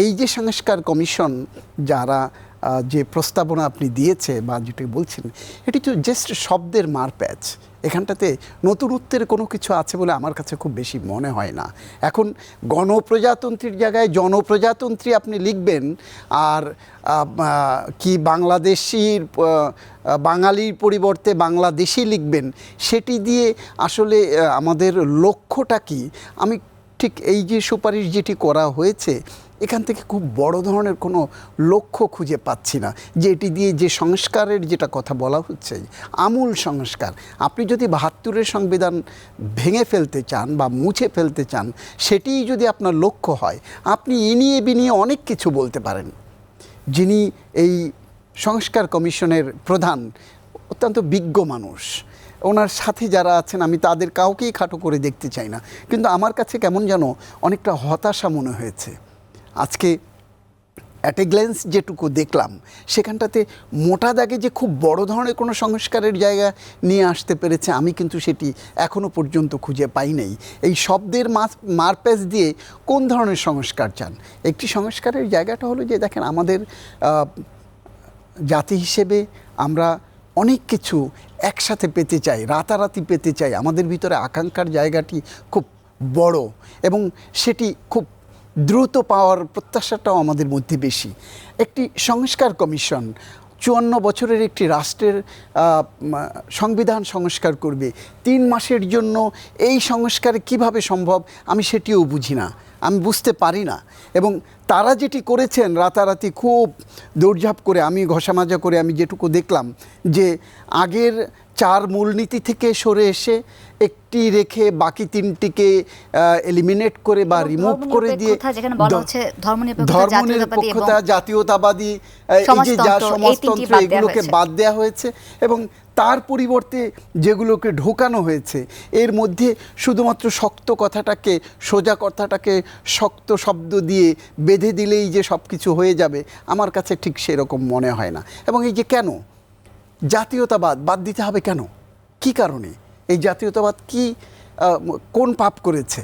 এই যে সংস্কার কমিশন যারা যে প্রস্তাবনা আপনি দিয়েছে বা যেটা বলছেন, এটি তো জাস্ট শব্দের মারপ্যাচ। এখানটাতে নতুনত্বের কোনো কিছু আছে বলে আমার কাছে খুব বেশি মনে হয় না। এখন গণপ্রজাতন্ত্রীর জায়গায় জনপ্রজাতন্ত্রী আপনি লিখবেন, আর কি বাংলাদেশির বাঙালির পরিবর্তে বাংলাদেশি লিখবেন, সেটি দিয়ে আসলে আমাদের লক্ষ্যটা কি? আমি ঠিক এই যে সুপারিশ যেটি করা হয়েছে, এখান থেকে খুব বড় ধরনের কোনো লক্ষ্য খুঁজে পাচ্ছি না। যে এটি দিয়ে যে সংস্কারের যেটা কথা বলা হচ্ছে, আমূল সংস্কার, আপনি যদি বাহাত্তরের সংবিধান ভেঙে ফেলতে চান বা মুছে ফেলতে চান, সেটিই যদি আপনার লক্ষ্য হয়, আপনি ইনিয়ে বিনিয়ে অনেক কিছু বলতে পারেন। যিনি এই সংস্কার কমিশনের প্রধান, অত্যন্ত বিজ্ঞ মানুষ ওনার সাথে যারা আছেন, আমি তাদের কাউকেই খাটো করে দেখতে চাই না। কিন্তু আমার কাছে কেমন যেন অনেকটা হতাশা মনে হয়েছে। আজকে অ্যাট এ গ্ল্যান্স যেটুকু দেখলাম, সেখানটাতে মোটা দাগে যে খুব বড় ধরনের কোনো সংস্কারের জায়গা নিয়ে আসতে পেরেছে, আমি কিন্তু সেটি এখনও পর্যন্ত খুঁজে পাই নাই। এই শব্দের মারপ্যাচ দিয়ে কোন ধরনের সংস্কার চান? একটি সংস্কারের জায়গাটা হলো যে, দেখেন আমাদের জাতি হিসেবে আমরা অনেক কিছু একসাথে পেতে চাই, রাতারাতি পেতে চাই। আমাদের ভিতরে আকাঙ্ক্ষার জায়গাটি খুব বড় এবং সেটি খুব দ্রুত পাওয়ার প্রত্যাশাটাও আমাদের মধ্যে বেশি। একটি সংস্কার কমিশন চুয়ান্ন বছরের একটি রাষ্ট্রের সংবিধান সংস্কার করবে। তিন মাসের জন্য এই সংস্কার কীভাবে সম্ভব আমি সেটিও বুঝি না। আমি বুঝতে পারি না। এবং তারা যেটি করেছেন রাতারাতি খুব দৌড়ঝাঁপ করে আমি ঘষামাজা করে আমি যেটুকু দেখলাম যে আগের চার মূলনীতি থেকে সরে এসে একটি রেখে বাকি তিনটিকে এলিমিনেট করে বা রিমুভ করে দিয়ে ধর্মনিরপেক্ষতা জাতীয়তাবাদী এই যে যা সমাজতন্ত্র, এই বাদ দেয়া এগুলোকে বাদ দেওয়া হয়েছে এবং তার পরিবর্তে যেগুলোকে ঢোকানো হয়েছে, এর মধ্যে শুধুমাত্র শক্ত কথাটাকে, সোজা কথাটাকে শক্ত শব্দ দিয়ে বেঁধে দিলেই যে সব কিছু হয়ে যাবে, আমার কাছে ঠিক সেরকম মনে হয় না। এবং এই যে কেন? জাতীয়তাবাদ, বাদ দিতে হবে কেন? কি কারণে? এই জাতীয়তাবাদ কি কোন পাপ করেছে?